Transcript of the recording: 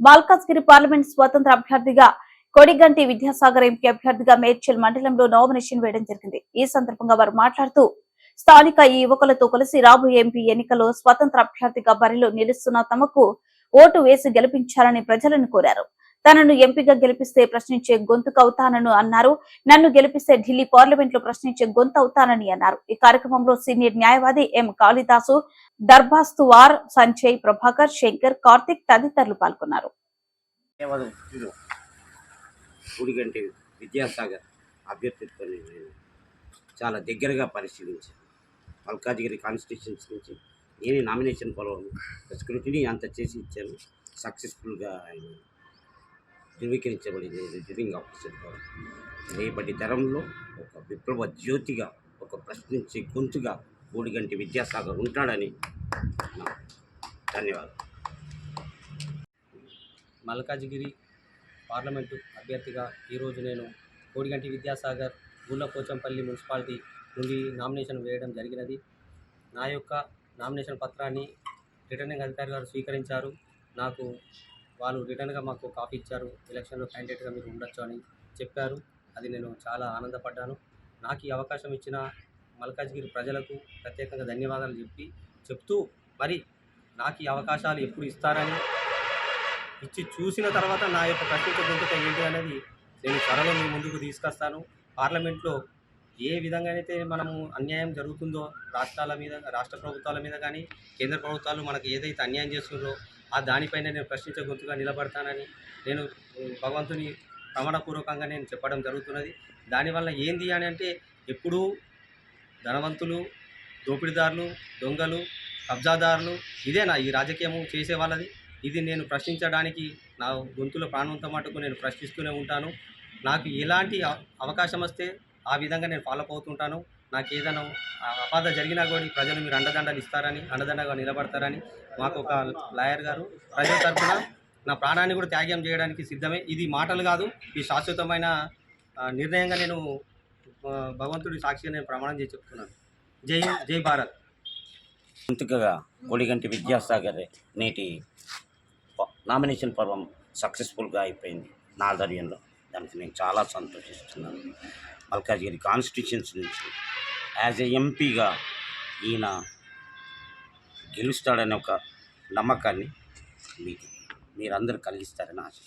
బాల్కాస్గిరి parliament స్వతంత్ర అభ్యర్థిగా Kodiganti Vidyasagar MP అభ్యర్థిగా మేడ్చల్ మండలంలో నామినేషన్ వేయడం జరిగింది. ఈ సందర్భంగా వారు మాట్లాడుతూ స్థానిక ఈ యువకులతో కలిసి రాబోయే ఎంపీ ఎన్నికలో స్వతంత్ర అభ్యర్థిగా బరిలో నిలుస్తున్న తమకు ఓటు వేసి గెలిపించాలని ప్రజలను కోరారు. తనను ఎంపీగా గెలిపిస్తే ప్రశ్నించే గొంతుకు అవుతానని అన్నారు. నన్ను గెలిపిస్తే ఢిల్లీ పార్లమెంట్లో ప్రశ్నించే గొంతు అవుతానని అన్నారు. ఈ కార్యక్రమంలో సీనియర్ న్యాయవాది ఎం కాళిదాసు దర్భాస్తువార్ సంజయ్ ప్రభాకర్ శంకర్ కార్తిక్ తదితరులు పాల్గొన్నారు. గుడిగంటి విద్యాసాగర్ చాలా దగ్గరగా పరిశీలించాను. మల్కాజిగిరి కాన్స్టిట్యూషన్స్ నుంచి నేను నామినేషన్ పొలవను. స్క్రూటినీ అంత చేసి ఇచ్చాను. సక్సెస్ఫుల్గా ఆయన ధృవీకరించబడింది. రిటర్నింగ్ ఆఫీసర్ రేపటి తరంలో ఒక విప్లవ జ్యోతిగా ఒక ప్రశ్నించే గొంతుగా గూడిగంటి విద్యాసాగర్ ఉంటాడని ధన్యవాదాలు. మల్కాజ్గిరి పార్లమెంటు అభ్యర్థిగా ఈరోజు నేను కోడిగంటి విద్యాసాగర్ గుళ్ళపోచంపల్లి మున్సిపాలిటీ నుండి నామినేషన్ వేయడం జరిగినది. నా యొక్క నామినేషన్ పత్రాన్ని రిటర్నింగ్ అధికారి గారు స్వీకరించారు. నాకు వాళ్ళు రిటర్న్గా మాకు కాఫీ ఇచ్చారు. ఎలక్షన్లో క్యాండిడేట్గా మీరు ఉండొచ్చు అని చెప్పారు. అది నేను చాలా ఆనందపడ్డాను. నాకు ఈ అవకాశం ఇచ్చిన మల్కాజ్గిరి ప్రజలకు ప్రత్యేకంగా ధన్యవాదాలు చెప్పి చెప్తూ మరి నాకు ఈ అవకాశాలు ఎప్పుడు ఇస్తారని ఇచ్చి చూసిన తర్వాత నా యొక్క ప్రత్యేక గొంతుక ఏంటి అనేది నేను త్వరలో మీ ముందుకు తీసుకొస్తాను. పార్లమెంట్లో ఏ విధంగా అయితే మనము అన్యాయం జరుగుతుందో రాష్ట్రాల మీద రాష్ట్ర ప్రభుత్వాల మీద కానీ కేంద్ర ప్రభుత్వాలు మనకు ఏదైతే అన్యాయం చేస్తుందో ఆ దానిపైన నేను ప్రశ్నించే గొంతుగా నిలబడతానని నేను భగవంతుని ప్రమాణపూర్వకంగా నేను చెప్పడం జరుగుతున్నది. దానివల్ల ఏంది అని అంటే ఎప్పుడూ ధనవంతులు దోపిడీదారులు దొంగలు కబ్జాదారులు ఇదేనా ఈ రాజకీయము చేసే వాళ్ళది? ఇది నేను ప్రశ్నించడానికి నా గొంతులో ప్రాణంతో మటుకు నేను ప్రశ్నిస్తూనే ఉంటాను. నాకు ఎలాంటి అవ- అవకాశం వస్తే ఆ విధంగా నేను ఫాలో అవుతుంటాను. నాకు ఏదైనా ఆ అపాధ జరిగినా కూడా ప్రజలు మీరు అండదండలు ఇస్తారని అండదండగా నిలబడతారని మాకు ఒక లాయర్ గారు ప్రజల తరఫున నా ప్రాణాన్ని కూడా త్యాగం చేయడానికి సిద్ధమే. ఇది మాటలు కాదు ఈ శాశ్వతమైన నిర్ణయంగా నేను భగవంతుడి సాక్షిగా నేను ప్రమాణం చేసి చెప్తున్నాను. జై జై భారత్. గొంతుకగా కొడిగంటి విద్యాసాగర్ నేటి నామినేషన్ పర్వం సక్సెస్ఫుల్గా అయిపోయింది నా ఆధ్వర్యంలో. దానికి నేను చాలా సంతోషిస్తున్నాను. మల్కాజ్గిరి కాన్స్టిట్యూషన్స్ నుంచి. యాజ్ ఎ ఎంపీగా ఈయన గెలుస్తాడనే ఒక నమ్మకాన్ని మీకు మీరందరూ కలిగిస్తారని ఆశిస్తున్నాను.